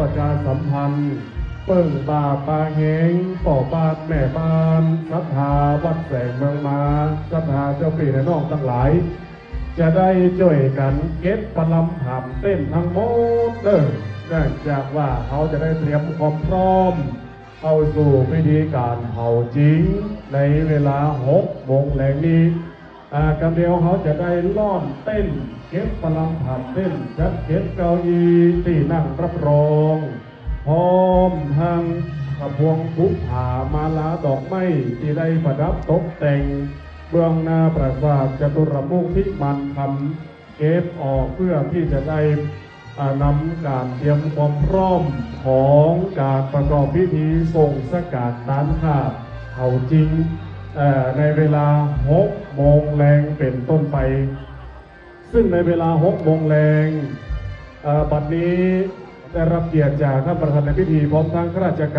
ประชาสัมพันธ์เปิ่งบาปาเฮงป่อบานแม่บ้านรัฐาวัดแสงเมืองมารัฐาเจ้าปีและน้องทั้งหลาย จะได้ช่วยกันเก็บปลำหำเต้นทั้งหมดเด้อเนื่องจากว่าเขาจะได้เตรียมความพร้อมเข้าสู่พิธีการเผาจริง ในเวลาหกโมงแรงนี้ กำเดียวเขาจะได้ล่อนเต้น เก็บปลังผับเต้นจัดเก็บเก้าอี้ที่นั่งรับรองพร้อมทางกระพวงภูผามาลาดอกไม้ที่ได้ประดับตกแต่ง เบื้องหน้าปราสาทจตุรมุขที่มันทำเก็บออกเพื่อที่จะได้นำการเตรียมความพร้อมของการประกอบพิธีส่งสกาดนั้นค่ะเขาจริงในเวลา6โมง เป็นต้นไป ซึ่งในเวลา6โมงแรงอ่อบัดนี้ได้รับเกียรติจากท่านประธานในพิธีพร้อมทั้งข้าราชการ